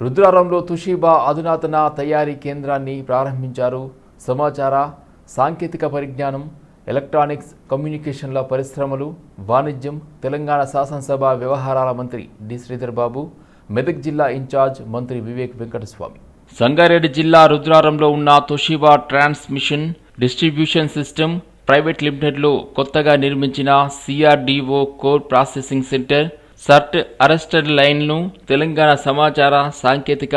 రుద్రారంలో తుషీబా అధునాతన తయారీ కేంద్రాన్ని ప్రారంభించారు. సమాచార సాంకేతిక పరిజ్ఞానం ఎలక్ట్రానిక్స్ కమ్యూనికేషన్ల పరిశ్రమలు వాణిజ్యం తెలంగాణ శాసనసభ వ్యవహారాల మంత్రి డి. శ్రీధర్ బాబు మెదక్ జిల్లా ఇన్ఛార్జ్ మంత్రి వివేక్ వెంకటస్వామి. సంగారెడ్డి జిల్లా రుద్రారంలో ఉన్న Toshiba transmission distribution system private లిమిటెడ్లో కొత్తగా నిర్మించిన సిఆర్డిఓ కోర్ ప్రాసెసింగ్ సెంటర్ సర్ట్ అరెస్టెడ్ లైన్ను తెలంగాణ సమాచార సాంకేతిక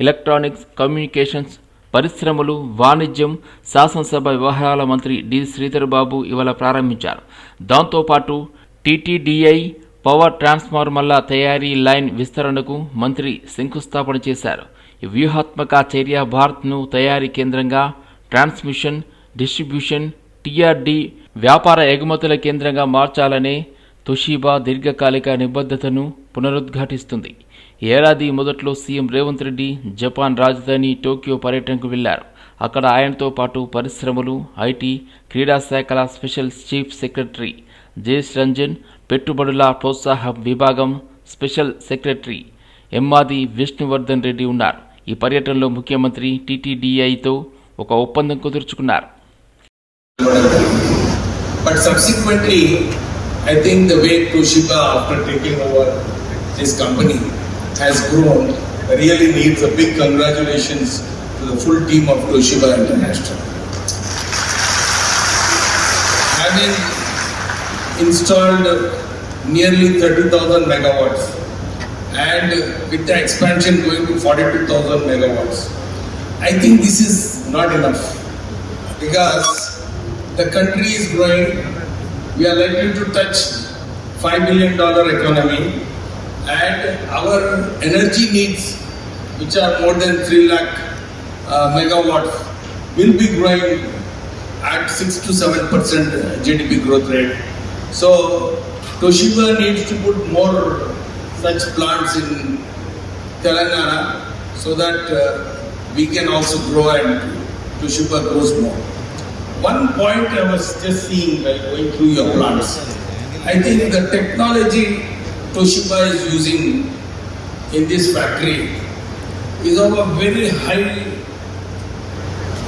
ఎలక్ట్రానిక్స్ కమ్యూనికేషన్స్ పరిశ్రమలు వాణిజ్యం శాసనసభ వ్యవహారాల మంత్రి డి. శ్రీధర్ బాబు ఇవాళ ప్రారంభించారు. దాంతోపాటు టీటీడీఐ పవర్ ట్రాన్స్ఫార్మర్ల తయారీ లైన్ విస్తరణకు మంత్రి శంకుస్థాపన చేశారు. ఈ వ్యూహాత్మక చర్య భారత్ను తయారీ కేంద్రంగా ట్రాన్స్మిషన్ డిస్ట్రిబ్యూషన్ టీఆర్డీ వ్యాపార ఎగుమతుల కేంద్రంగా మార్చాలనే తొషీబా దీర్ఘకాలిక నిబద్ధతను పునరుద్ఘాటిస్తుంది. ఏడాది మొదట్లో సీఎం రేవంత్ రెడ్డి జపాన్ రాజధాని టోక్యో పర్యటనకు వెళ్ళారు. అక్కడ ఆయనతో పాటు పరిశ్రమలు ఐటీ క్రీడా శాఖల special chief secretary JS Ranjan పెట్టుబడుల ప్రోత్సాహ విభాగం స్పెషల్ సెక్రటరీ ఎమ్మాది విష్ణువర్ధన్ రెడ్డి ఉన్నారు. ఈ పర్యటనలో ముఖ్యమంత్రి టీటీడీఐతో ఒక ఒప్పందం కుదుర్చుకున్నారు. But subsequently, I think the way Toshiba, after taking over this company, has grown really needs a big congratulations to the full team of Toshiba International. Having installed nearly 30,000 megawatts and with the expansion going to 42,000 megawatts, I think this is not enough because the country is growing. We are likely to touch $5 billion economy and our energy needs, which are more than 3 lakh uh, megawatts, will be growing at 6 to 7 percent GDP growth rate. So Toshiba needs to put more such plants in Telangana so that uh, we can also grow and Toshiba grows more. One point I was just seeing while going through your plants, I think the technology Toshiba is using in this factory is of a very high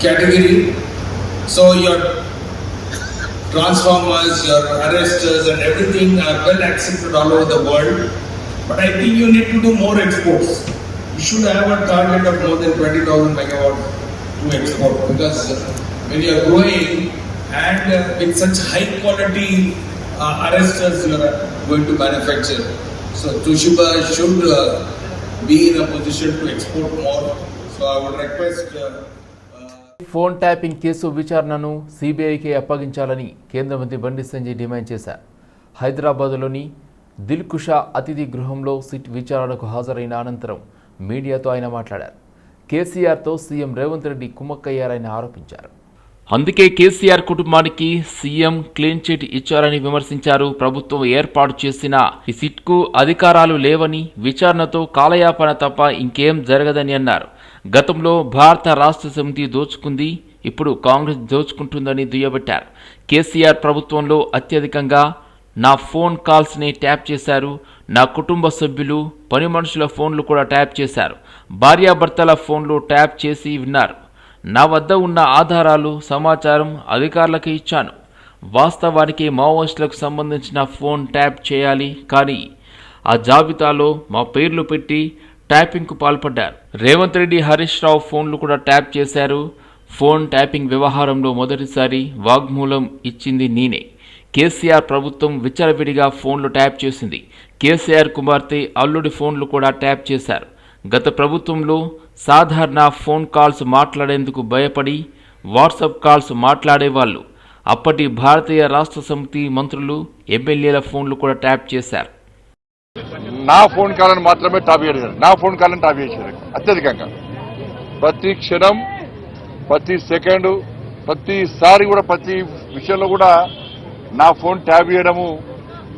category. So your transformers, your arresters and everything are well accepted all over the world. But I think you need to do more exports. You should have a target of more than 20,000 megawatts to export because when you are growing and uh, with such high quality uh, arresters you are going to manufacture. So Toshiba should uh, be in a position to export more. So I would request uh, phone tapping case విచారణను సిబిఐకి అప్పగించాలని కేంద్ర మంత్రి Bandi Sanjay demand చేశారు హైదరాబాదులోని దిల్కుషా అతిథి గృహంలో SIT విచారణకు హాజరైన అనంతరం మీడియాతో ఆయన మాట్లాడారు కేసీఆర్తో సీఎం రేవంత్ రెడ్డి కుమ్మక్కయ్యారని ఆరోపించారు అందుకే కేసీఆర్ కుటుంబానికి సీఎం క్లీన్ చిట్ ఇచ్చారని విమర్శించారు. ప్రభుత్వం ఏర్పాటు చేసిన ఈ సిట్కు అధికారాలు లేవని విచారణతో కాలయాపన తప్ప ఇంకేం జరగదని అన్నారు. గతంలో భారత రాష్ట్ర సమితి దోచుకుంది ఇప్పుడు కాంగ్రెస్ దోచుకుంటుందని దుయ్యబట్టారు. కేసీఆర్ ప్రభుత్వంలో అత్యధికంగా నా ఫోన్ కాల్స్ని ట్యాప్ చేశారు నా కుటుంబ సభ్యులు పని మనుషుల ఫోన్లు కూడా ట్యాప్ చేశారు. భార్యాభర్తల ఫోన్లు ట్యాప్ చేసి విన్నారు. నా వద్ద ఉన్న ఆధారాలు సమాచారం అధికారులకు ఇచ్చాను. వాస్తవానికి మావోయిస్టులకు సంబంధించిన ఫోన్ ట్యాప్ చేయాలి కానీ ఆ జాబితాలో మా పేర్లు పెట్టి ట్యాపింగ్కు పాల్పడ్డారు. రేవంత్ రెడ్డి హరీష్ రావు ఫోన్లు కూడా ట్యాప్ చేశారు. ఫోన్ ట్యాపింగ్ వ్యవహారంలో మొదటిసారి వాగ్మూలం ఇచ్చింది నేనే. కేసీఆర్ ప్రభుత్వం విచ్చలవిడిగా ఫోన్లు ట్యాప్ చేసింది. కేసీఆర్ కుమార్తె అల్లుడి ఫోన్లు కూడా ట్యాప్ చేశారు. గత ప్రభుత్వంలో సాధారణ ఫోన్ కాల్స్ మాట్లాడేందుకు భయపడి వాట్సాప్ కాల్స్ మాట్లాడేవాళ్ళు. అప్పటి భారతీయ రాష్ట్ర సమితి మంత్రులు ఎమ్మెల్యేల ఫోన్లు కూడా ట్యాప్ చేశారు. నా ఫోన్ కాల్ని మాత్రమే టాప్ చేయలేదు. నా ఫోన్ కాల్ని టాప్ చేశారు. అత్యధికంగా. ప్రతి క్షణం ప్రతి సెకండ్ ప్రతిసారి కూడా ప్రతి విషయంలో కూడా నా ఫోన్ ట్యాప్ చేయడము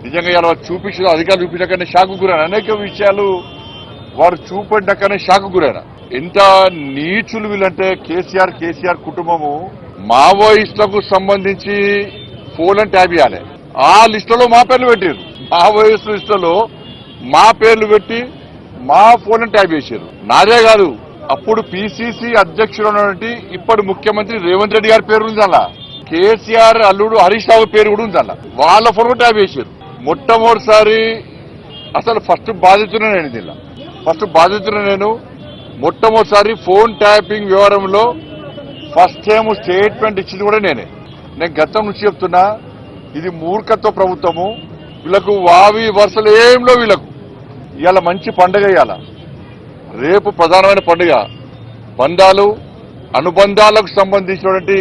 నిజంగా ఇలా చూపించిన అధికారులు చూపించకనే షాకు గురైన. అనేక విషయాలు వారు చూపడ్డాకనే షాకు గురైన. ఎంత నీచులు వీళ్ళంటే కేసీఆర్ కేసీఆర్ కుటుంబము మావోయిస్టులకు సంబంధించి ఫోన్ ట్యాబ్ చేయాలి. ఆ లిస్టులో మా పేర్లు పెట్టారు. మావోయిస్టు లిస్టులో మా పేర్లు పెట్టి మా ఫోన్ ట్యాబ్ చేశారు నాదే కాదు అప్పుడు పిసిసి అధ్యక్షుడు ఉన్నటువంటి ఇప్పటి ముఖ్యమంత్రి రేవంత్ రెడ్డి గారి పేరు ఉంది అలా కేసీఆర్ అల్లుడు హరీష్ రావు పేరు కూడా ఉంది అలా వాళ్ళ ఫోన్ కూడా ట్యాప్ చేశారు మొట్టమొదటిసారి అసలు ఫస్ట్ బాధితున్న నేను దీనిలో. ఫస్ట్ బాధితున్న నేను మొట్టమొదటిసారి ఫోన్ ట్యాపింగ్ వ్యవహారంలో ఫస్ట్ టైం స్టేట్మెంట్ ఇచ్చింది కూడా నేనే. నేను గతం నుంచి చెప్తున్నా ఇది మూర్ఖత్వ ప్రభుత్వము. వీళ్ళకు వావి వరుసలు ఏంలో వీళ్ళకు. ఇవాళ మంచి పండుగ ఇవాళ. రేపు ప్రధానమైన పండుగ. బంధాలు అనుబంధాలకు సంబంధించినటువంటి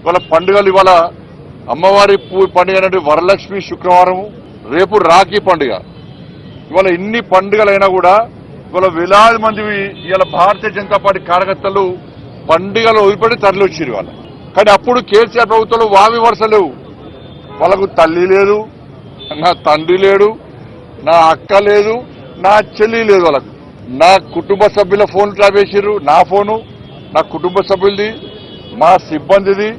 ఇవాళ పండుగలు ఇవాళ అమ్మవారి పూ పండుగ అనేది వరలక్ష్మి శుక్రవారం రేపు రాఖీ పండుగ. ఇవాళ ఇన్ని పండుగలైనా కూడా ఇవాళ వేలాది మంది ఇవాళ భారతీయ జనతా పార్టీ కార్యకర్తలు పండుగలు వదిలిపెట్టి తరలి వచ్చారు ఇవాళ. కానీ అప్పుడు కేసీఆర్ ప్రభుత్వంలో వావి వరుస లేవు. వాళ్ళకు తల్లి లేదు నా తండ్రి లేడు నా అక్క లేదు నా చెల్లి లేదు వాళ్ళకు. నా కుటుంబ సభ్యుల ఫోన్ ట్రాప్ చేసిర్రు నా ఫోను నా కుటుంబ సభ్యులది మా సిబ్బందిది.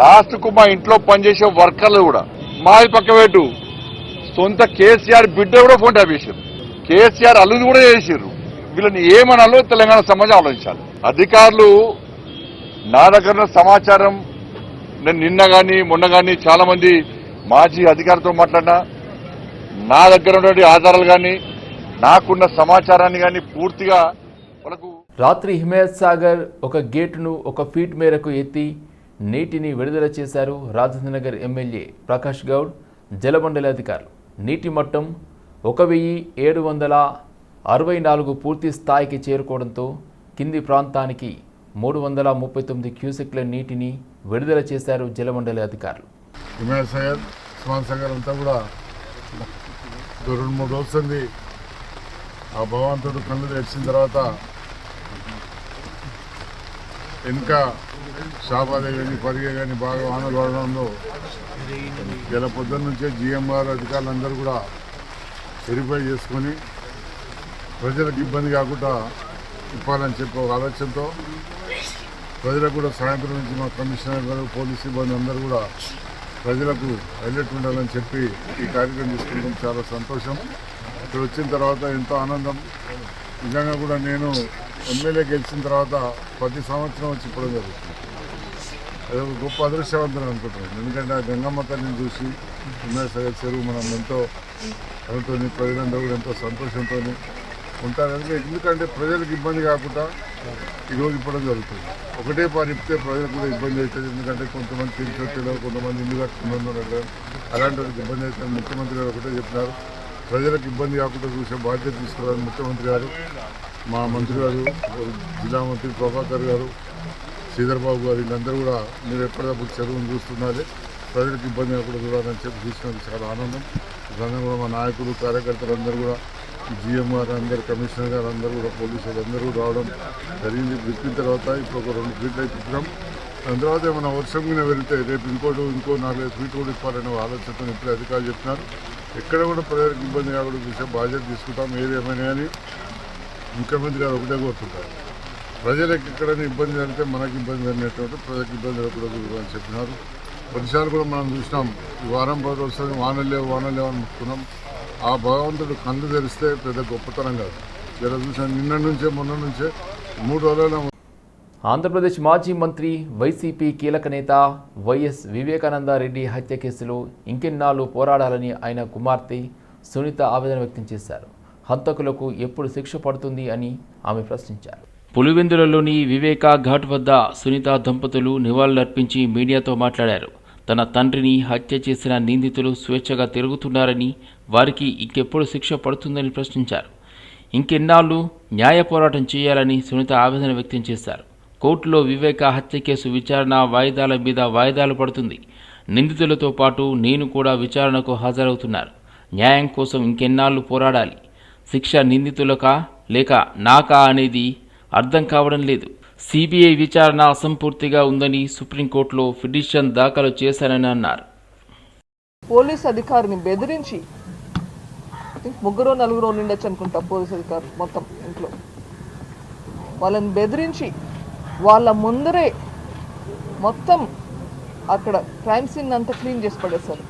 లాస్ట్కు మా ఇంట్లో పనిచేసే వర్కర్లు కూడా. మాది పక్క సొంత కేసీఆర్ బిడ్డ కూడా ఫోన్ ట్యాప్ చేశారు కేసీఆర్ అల్లుది కూడా చేసిర్రు. వీళ్ళని ఏమనాలో తెలంగాణ సమాజం ఆలోచించాలి. అధికారులు నా దగ్గర ఉన్న సమాచారం నేను నిన్న కానీ మొన్న కానీ చాలా మంది మాజీ అధికారితో మాట్లాడినా నా దగ్గర ఉన్నటువంటి ఆధారాలు కానీ నాకున్న సమాచారాన్ని కానీ పూర్తిగా వాళ్ళకు రాత్రి హిమాయత్ సాగర్ ఒక గేటును ఒక ఫీట్ మేరకు ఎత్తి నీటిని విడుదల చేశారు రాజేంద్రనగర్ ఎమ్మెల్యే ప్రకాష్ గౌడ్ జలమండలి అధికారులు నీటి మట్టం ఒక వెయ్యి ఏడు వందల అరవై నాలుగు పూర్తి స్థాయికి చేరుకోవడంతో కింది ప్రాంతానికి మూడు వందల ముప్పై తొమ్మిది క్యూసెక్ల నీటిని విడుదల చేశారు జలమండలి అధికారులు. హిమాయత్ సాగర్ ఉస్మాన్ సాగర్ అంతా కూడా రెండు మూడు రోజులు ఆ భగవంతుడు కళ్ళు తెరిచిన తర్వాత వెనుక షాబాదే కానీ పరిగే కానీ బాగా వానలు పడడంలో ఇలా పొద్దున్న నుంచే జిఎంఆర్ అధికారులందరూ కూడా వెరిఫై చేసుకొని ప్రజలకు ఇబ్బంది కాకుండా ఇవ్వాలని చెప్పి ఒక ఆలోచనతో ప్రజలకు కూడా సాయంత్రం నుంచి మా కమిషనర్ గారు పోలీస్ సిబ్బంది అందరూ కూడా ప్రజలకు హైలైట్ ఉండాలని చెప్పి ఈ కార్యక్రమం తీసుకుంటాం చాలా సంతోషం. ఇక్కడ వచ్చిన తర్వాత ఎంతో ఆనందం. నిజంగా కూడా నేను ఎమ్మెల్యే గెలిచిన తర్వాత ప్రతి సంవత్సరం వచ్చి ఇప్పుడు జరుగుతుంది. అది ఒక గొప్ప అదృష్టవంతం అనుకుంటున్నాను. ఎందుకంటే ఆ గంగమ్మ తల్లిని చూసి ఉన్నా సగర్ చెరువు మనం ఎంతో ఎంతో ప్రజలందరూ కూడా ఎంతో సంతోషంతో ఉంటారు ఎందుకంటే ప్రజలకు ఇబ్బంది కాకుండా ఈరోజు ఇవ్వడం జరుగుతుంది. ఒకటే పని ఇస్తే ప్రజలకు కూడా ఇబ్బంది అవుతుంది. ఎందుకంటే కొంతమంది తిరిగి కొంతమంది ఇల్లు కట్టుకున్నారు అలాంటి వాళ్ళకి ఇబ్బంది అవుతుంది ముఖ్యమంత్రి గారు ఒకటే చెప్పినారు. ప్రజలకు ఇబ్బంది కాకుండా చూసే బాధ్యత తీసుకున్నారు ముఖ్యమంత్రి గారు మా మంత్రి గారు జిల్లా మంత్రి ప్రభాకర్ గారు శ్రీధర్బాబు గారు వీళ్ళందరూ కూడా మీరు ఎప్పటికప్పుడు చదువును చూస్తున్నారు. ప్రజలకు ఇబ్బంది కాకుండా చూడాలని చెప్పి చూసినందుకు చాలా ఆనందం. ఇదంతా కూడా మా నాయకులు కార్యకర్తలు అందరూ కూడా జిఎంఆర్ అందరు కమిషనర్ గారు అందరూ కూడా పోలీసులు అందరూ రావడం జరిగింది. విప్పిన తర్వాత ఇప్పుడు ఒక రెండు ఫీట్లు అయితే ఇప్పినాం దాని తర్వాత ఏమైనా వర్షం మీద వెళ్తే రేపు ఇంకోటి ఇంకో నాలుగైదు ఫీట్లు కూడా ఇప్పాలనే ఆలోచనతో ఇప్పుడే అధికారులు చెప్తున్నారు ఎక్కడ కూడా ప్రజలకు ఇబ్బంది కాకుండా చూసే బాధ్యత తీసుకుంటాం. ఏది ఏమైనా కానీ ముఖ్యమంత్రి గారు ఒకటే కోరుతుంటారు. ప్రజలకు ఎక్కడైనా ఇబ్బంది జరిగితే మనకి ఇబ్బంది జరిగినటువంటి ప్రజలకు ఇబ్బంది జరగకూడదు అని చెప్పినారు. ప్రతిసారి కూడా మనం చూసినాం. ఈ వారం రోజు వస్తుంది వానలు లేవు వానలు లేవు అనుకున్నాం ఆ భగవంతుడు కళ్ళు తెరిస్తే పెద్ద గొప్పతనం కాదు. ఇలా చూసాం నిన్న నుంచే మొన్న నుంచే మూడు రోజుల ఆంధ్రప్రదేశ్ మాజీ మంత్రి వైసీపీ కీలక నేత వైఎస్ వివేకానందారెడ్డి హత్య కేసులో ఇంకెన్నాళ్ళు పోరాడాలని ఆయన కుమార్తె సునీత ఆవేదన వ్యక్తం చేశారు. హంతకులకు ఎప్పుడు శిక్ష పడుతుంది అని ఆమె ప్రశ్నించారు. పులివెందులలోని వివేకా ఘాట్ వద్ద సునీత దంపతులు నివాళులర్పించి మీడియాతో మాట్లాడారు. తన తండ్రిని హత్య చేసిన నిందితులు స్వేచ్ఛగా తిరుగుతున్నారని వారికి ఇంకెప్పుడు శిక్ష పడుతుందని ప్రశ్నించారు. ఇంకెన్నాళ్ళు న్యాయ పోరాటం చేయాలని సునీత ఆవేదన వ్యక్తం చేశారు. కోర్టులో వివేక హత్య కేసు విచారణ వాయిదాల మీద వాయిదాలు పడుతుంది. నిందితులతో పాటు నేను కూడా విచారణకు హాజరవుతున్నారు. న్యాయం కోసం ఇంకెన్నాళ్ళు పోరాడాలి. శిక్ష నిందితులకా లేక నాకా అనేది అర్థం కావడం లేదు. సిబిఐ విచారణ అసంపూర్తిగా ఉందని సుప్రీంకోర్టులో పిటిషన్ దాఖలు చేశానని అన్నారు. పోలీస్ అధికారిని బెదిరించి థింక్ ముగ్గురు నలుగురు ఉండొచ్చు అనుకుంటా పోలీస్ అధికారులు మొత్తం ఇంట్లో. వాళ్ళని బెదిరించి వాళ్ళ ముందరే మొత్తం అక్కడ క్రైమ్ సీన్ అంతా క్లీన్ చేసి పడేశారు.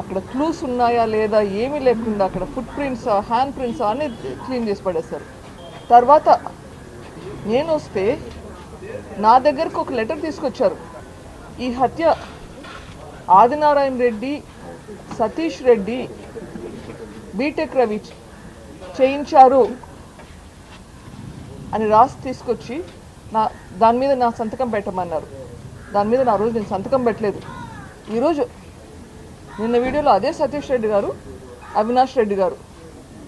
అక్కడ క్లూస్ ఉన్నాయా లేదా ఏమీ లేకుండా అక్కడ ఫుట్ ప్రింట్స్ హ్యాండ్ ప్రింట్స్ అన్ని క్లీన్ చేసి పడేశారు. తర్వాత నేను వస్తే నా దగ్గరకు ఒక లెటర్ తీసుకొచ్చారు. ఈ హత్య ఆదినారాయణ రెడ్డి సతీష్ రెడ్డి బీటెక్ రవి చేయించారు అని రాసి తీసుకొచ్చి నా దాని మీద నా సంతకం పెట్టమన్నారు. దాని మీద నా రోజు నేను సంతకం పెట్టలేదు. ఈరోజు నిన్న వీడియోలో అదే సతీష్ రెడ్డి గారు అవినాష్ రెడ్డి గారు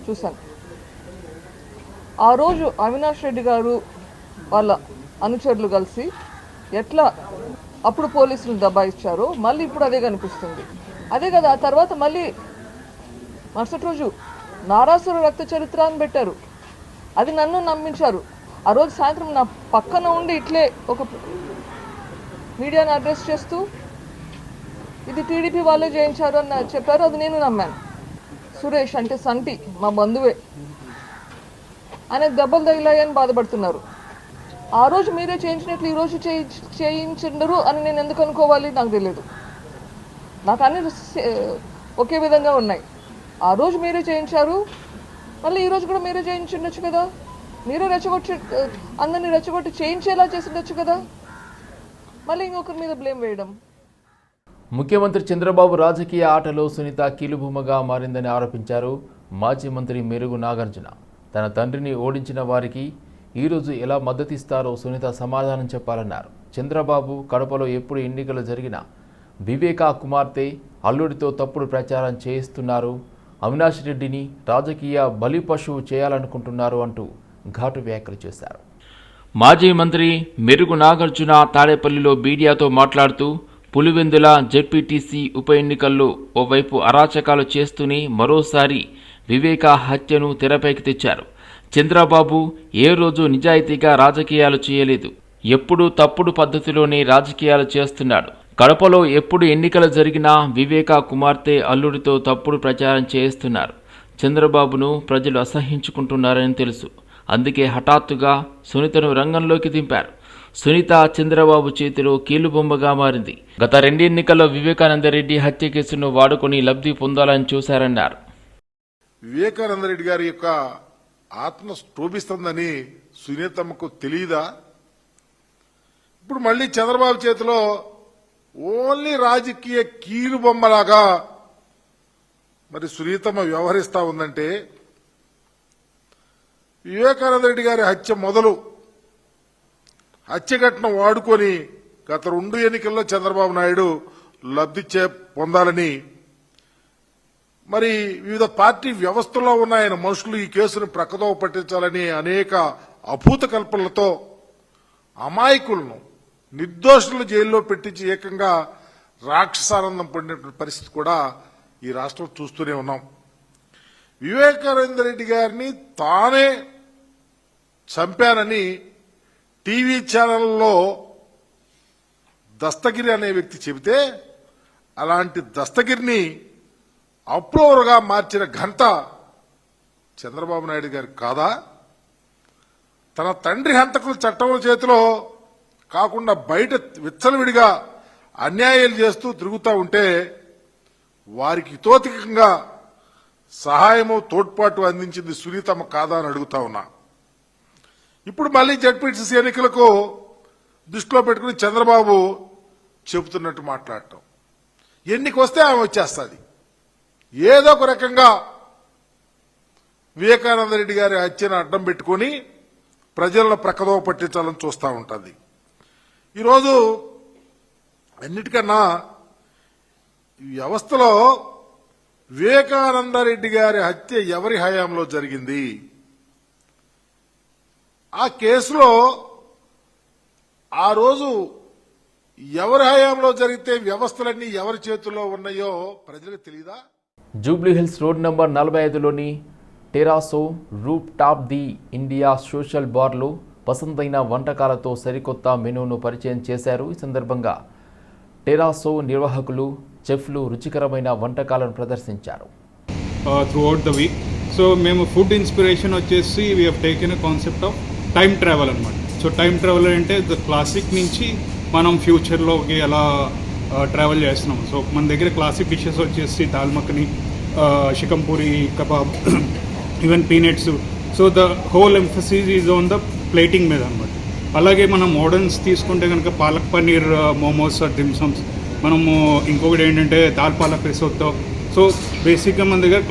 చూశాను. ఆ రోజు అవినాష్ రెడ్డి గారు వాళ్ళ అనుచరులు కలిసి ఎట్లా అప్పుడు పోలీసులు దబాయిచ్చారో మళ్ళీ ఇప్పుడు అదే కనిపిస్తుంది. అదే కదా ఆ తర్వాత మళ్ళీ మరుసటి రోజు నారాసుర రక్త చరిత్ర అని పెట్టారు. అది నన్ను నమ్మించారు. ఆ రోజు సాయంత్రం నా పక్కన ఉండి ఇట్లే ఒక మీడియాని అడ్రస్ చేస్తూ ఇది టీడీపీ వాళ్ళే చేయించారు అని చెప్పారు. అది నేను నమ్మాను. సురేష్ అంటే సంటి మా బంధువే. ఆయన దెబ్బలు తగిలాయని బాధపడుతున్నారు. ఆ రోజు మీరే చేయించినట్లు ఈ రోజు చేయించ చేయించండరు అని నేను ఎందుకు అనుకోవాలి నాకు తెలియదు నాకు అన్ని ఒకే విధంగా ఉన్నాయి. ఆ రోజు మీరే చేయించారు? మళ్ళీ ఈరోజు కూడా మీరే చేయించుండొచ్చు కదా? మీరే రెచ్చగొట్టి అందరినీ రెచ్చగొట్టి చేయించేలా చేసిండొచ్చు కదా? మళ్ళీ ఇంకొకరి మీద బ్లేమ్ వేయడం. ముఖ్యమంత్రి చంద్రబాబు రాజకీయ ఆటలో సునీత కీలుబొమ్మగా మారిందని ఆరోపించారు మాజీ మంత్రి మెరుగు నాగార్జున. తన తండ్రిని ఓడించిన వారికి ఈరోజు ఎలా మద్దతిస్తారో సునీత సమాధానం చెప్పాలన్నారు. చంద్రబాబు కడపలో ఎప్పుడు ఎన్నికలు జరిగినా వివేకా కుమార్తె అల్లుడితో తప్పుడు ప్రచారం చేయిస్తున్నారు అవినాష్ రెడ్డిని రాజకీయ బలిపశువు చేయాలనుకుంటున్నారు అంటూ ఘాటు వ్యాఖ్యలు చేశారు. మాజీ మంత్రి మెరుగు నాగార్జున తాడేపల్లిలో మీడియాతో మాట్లాడుతూ పులివెందుల జెడ్పీటీసీ ఉప ఎన్నికల్లో ఓవైపు అరాచకాలు చేస్తూనే మరోసారి వివేక హత్యను తెరపైకి తెచ్చారు. చంద్రబాబు ఏ రోజు నిజాయితీగా రాజకీయాలు చేయలేదు. ఎప్పుడూ తప్పుడు పద్ధతిలోనే రాజకీయాలు చేస్తున్నాడు. కడపలో ఎప్పుడు ఎన్నికలు జరిగినా వివేక కుమార్తె అల్లుడితో తప్పుడు ప్రచారం చేస్తున్నారు. చంద్రబాబును ప్రజలు అసహించుకుంటున్నారని తెలుసు. అందుకే హఠాత్తుగా సునీతను రంగంలోకి దింపారు. సునీత చంద్రబాబు చేతిలో కీలుబొమ్మగా మారింది. గత రెండు ఎన్నికల్లో వివేకానందరెడ్డి హత్య కేసును వాడుకొని లబ్ధి పొందాలని చూశారన్నారు. వివేకానంద రెడ్డి గారి యొక్క ఆత్మ స్టోభిస్తుందని సునీతమ్మకు తెలియదా ఇప్పుడు మళ్ళీ చంద్రబాబు చేతిలో ఓన్లీ రాజకీయ కీలు బొమ్మలాగా మరి సునీతమ్మ వ్యవహరిస్తా ఉందంటే వివేకానంద రెడ్డి గారి హత్య మొదలు హత్య ఘటన వాడుకొని గత రెండు ఎన్నికల్లో చంద్రబాబు నాయుడు లబ్ధి చే పొందాలని మరి వివిధ పార్టీ వ్యవస్థలో ఉన్న ఆయన మనుషులు ఈ కేసును ప్రక్కదోవ పట్టించాలని అనేక అభూత కల్పనలతో అమాయకులను నిర్దోషులు జైల్లో పెట్టించి ఏకంగా రాక్షసానందం పడినటువంటి పరిస్థితి కూడా ఈ రాష్ట్రం చూస్తూనే ఉన్నాం. వివేకానంద రెడ్డి గారిని తానే చంపానని టీవీ ఛానల్లో దస్తగిరి అనే వ్యక్తి చెబితే అలాంటి దస్తగిరిని అప్రూవర్గా మార్చిన ఘంట చంద్రబాబు నాయుడు గారు కాదా? తన తండ్రి హంతకుల చట్టం చేతిలో కాకుండా బయట విచ్చలవిడిగా అన్యాయాలు చేస్తూ తిరుగుతూ ఉంటే వారికి తోతికంగా సహాయము తోడ్పాటు అందించింది సునీతమ్మ కాదా అని అడుగుతా ఉన్నా. ఇప్పుడు మళ్ళీ జడ్పీటీసీ ఎన్నికలకు దృష్టిలో పెట్టుకుని చంద్రబాబు చెబుతున్నట్టు మాట్లాడటం. ఎన్నిక వస్తే ఆమె వచ్చేస్తుంది. ఏదో ఒక రకంగా వివేకానంద రెడ్డి గారి హత్యను అడ్డం పెట్టుకుని ప్రజలను ప్రకదోవ పట్టించాలని చూస్తూ ఉంటుంది. ఈరోజు అన్నిటికన్నా ఈ వ్యవస్థలో వివేకానంద రెడ్డి గారి హత్య ఎవరి హయాంలో జరిగింది? ఆ కేసులో ఆ రోజు ఎవరి హయాంలో జరిగితే వ్యవస్థలన్నీ ఎవరి చేతుల్లో ఉన్నాయో ప్రజలకు తెలియదా జూబ్లీహిల్స్ రోడ్ నెంబర్ నలభై ఐదులోని Terraso roof top the India social బార్లో పసందైన వంటకాలతో సరికొత్త మెనూను పరిచయం చేశారు ఈ సందర్భంగా. టెరాసో నిర్వాహకులు చెఫ్లు రుచికరమైన వంటకాలను ప్రదర్శించారు. Throughout the week so మేము ఫుడ్ ఇన్స్పిరేషన్ వచ్చేసి we taken concept of time travel అనమాట సో టైం ట్రావెల్ అంటే ద క్లాసిక్ నుంచి మనం ఫ్యూచర్లోకి ఎలా uh, ట్రావెల్ చేస్తున్నాం సో మన దగ్గర క్లాసిక్ డిషెస్ వచ్చేసి dal makhani chicken puri kebab even peanuts so the whole emphasis is on the plating మీద అనమాట అలాగే మనం మోడర్న్స్ తీసుకుంటే కనుక పాలక్ పన్నీర్ uh, మోమోస్ దిమ్సమ్స్ మనము ఇంకొకటి ఏంటంటే దాల్ పాలక్ రిసోతో సో బేసిక్గా మన దగ్గర